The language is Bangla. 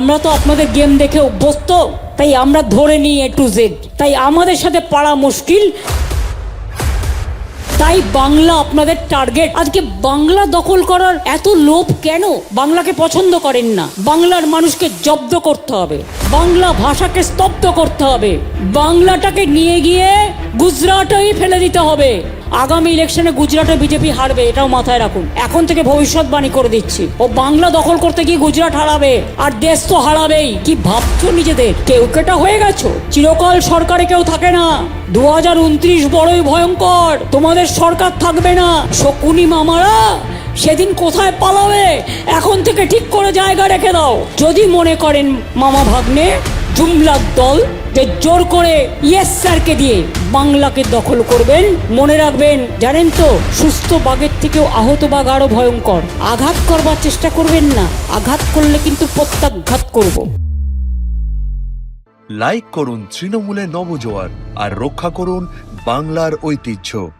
আমরা তো আপনাদের গেম দেখে অভ্যস্ত। তাই আমরা ধরে নিই এ টু জেড তাই আমাদের সাথে পাড়া মুশকিল। তাই বাংলা আপনাদের টার্গেট আজকে বাংলা দখল করার এত লোভ কেন? বাংলাকে পছন্দ করেন না। বাংলার মানুষকে জব্দ করতে হবে। বাংলা ভাষাকে স্তব্ধ করতে হবে। বাংলাটাকে নিয়ে গিয়ে গুজরাটেই ফেলে দিতে হবে। আগামী ইলেকশনে গুজরাটে বিজেপি হারবে, এটাও মাথায় রাখুন। এখন থেকে ভবিষ্যৎবাণী করে দিচ্ছি। ও বাংলা দখল করতে গিয়ে গুজরাট হারাবে, আর দেশ তো হারাবেই। কি ভাবছ নিজেদের? কেউ কেটা হয়ে গেছো? চিরকাল সরকারে কেউ থাকে না। দু হাজার উনত্রিশ বড়ই ভয়ঙ্কর। তোমাদের সরকার থাকবে না। শকুনি মামারা সেদিন কোথায় পালাবে? এখন থেকে ঠিক করে জায়গা রেখে দাও। যদি মনে করেন মামা ভাগ্নে, জুমলার দল যে জোর করে ইয়েস স্যারকে দিয়ে বাংলাকে দখল করবেন। মনে রাখবেন, জানেন তো, সুস্থ বাঘের থেকেও আহত বাঘ আরও ভয়ঙ্কর। আঘাত করবার চেষ্টা করবেন না। আঘাত করলে কিন্তু প্রত্যাঘাত করব। লাইক করুন তৃণমূলের নবজোয়ার আর রক্ষা করুন বাংলার ঐতিহ্য।